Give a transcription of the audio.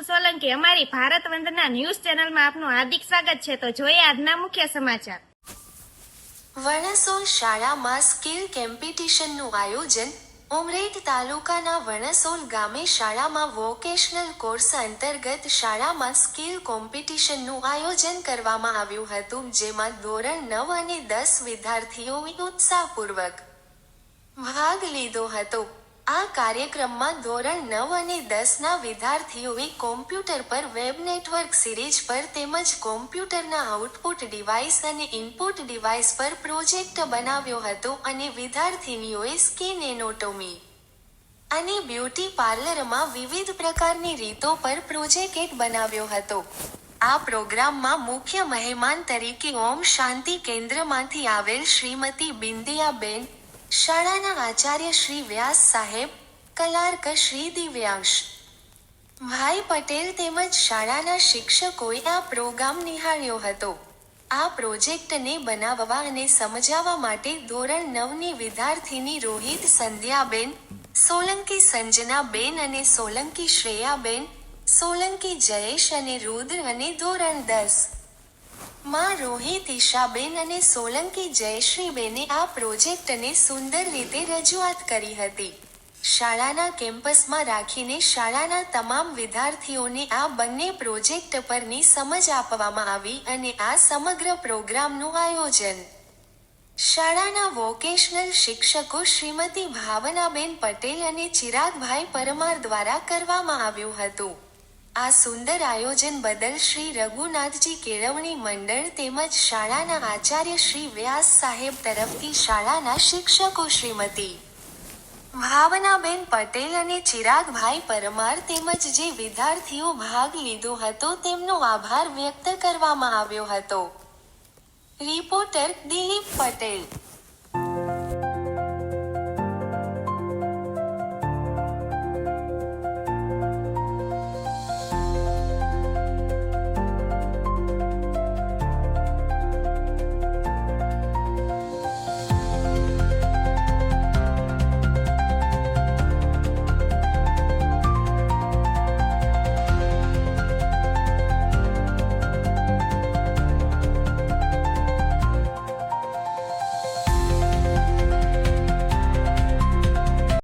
એવી અમારી ભારત વંદના ન્યૂઝ ચેનલમાં આપનું હાર્દિક સ્વાગત છે. તો જોઈએ આજના મુખ્ય સમાચાર. વણસોલ શાળામાં સ્કિલ કોમ્પિટિશનનું આયોજન. ઉમરેઠ તાલુકાના વણસોલ ગામે શાળામાં વોકેશનલ કોર્સ અંતર્ગત શાળામાં સ્કિલ કોમ્પિટિશનનું આયોજન કરવામાં આવ્યું હતું, જેમાં ધોરણ નવ અને દસ વિદ્યાર્થીઓએ ઉત્સાહપૂર્વક ભાગ લીધો હતો. આ કાર્યક્રમમાં ધોરણ નવ અને દસના વિદ્યાર્થીઓએ કોમ્પ્યુટર પર વેબ નેટવર્ક સિરીઝ પર તેમજ કોમ્પ્યુટરના આઉટપુટ ડિવાઇસ અને ઇનપુટ ડિવાઇસ પર પ્રોજેક્ટ બનાવ્યો હતો અને વિદ્યાર્થીનીઓએ સ્કિન એનોટોમી અને બ્યુટી પાર્લરમાં વિવિધ પ્રકારની રીતો પર પ્રોજેક્ટ બનાવ્યો હતો. આ પ્રોગ્રામમાં મુખ્ય મહેમાન તરીકે ઓમ શાંતિ કેન્દ્રમાંથી આવેલ શ્રીમતી બિંદિયાબેન શાળાના આચાર્ય શ્રી વ્યાસ સાહેબ, કલાર્ક શ્રી દિવ્યાંશ. ભાઈ પટેલ તેમજ શાળાના શિક્ષકોએ આ પ્રોગ્રામ નિહાળ્યો હતો. આ પ્રોજેક્ટને બનાવવા અને સમજાવવા માટે ધોરણ નવની વિદ્યાર્થીની રોહિત સંધ્યાબેન, સોલંકી સંજનાબેન અને સોલંકી શ્રેયાબેન, સોલંકી જયેશ અને રુદ્ર અને ધોરણ દસ. માં રોહિત ઈશાબેન અને સોલંકી જયશ્રીબેને આ પ્રોજેક્ટને સુંદર રીતે રજૂઆત કરી હતી. શાળાના કેમ્પસમાં રાખીને શાળાના તમામ વિદ્યાર્થીઓને આ બંને પ્રોજેક્ટ પરની સમજ આપવામાં આવી અને આ સમગ્ર પ્રોગ્રામનું આયોજન. શાળાના વોકેશનલ શિક્ષકો શ્રીમતી ભાવનાબેન પટેલ અને ચિરાગભાઈ પરમાર દ્વારા કરવામાં આવ્યું હતું. આ સુંદર આયોજન બદલ શ્રી રઘુનાથજી કેળવણી મંડળ તેમજ શાળાના આચાર્ય શ્રી વ્યાસ સાહેબ તરફથી શાળાના શિક્ષકો શ્રીમતી. ભાવનાબેન પટેલ અને ચિરાગભાઈ પરમાર તેમજ જે વિદ્યાર્થીઓ ભાગ લીધો હતો તેમનો આભાર વ્યક્ત કરવામાં આવ્યો હતો. રિપોર્ટર દિલીપ પટેલ.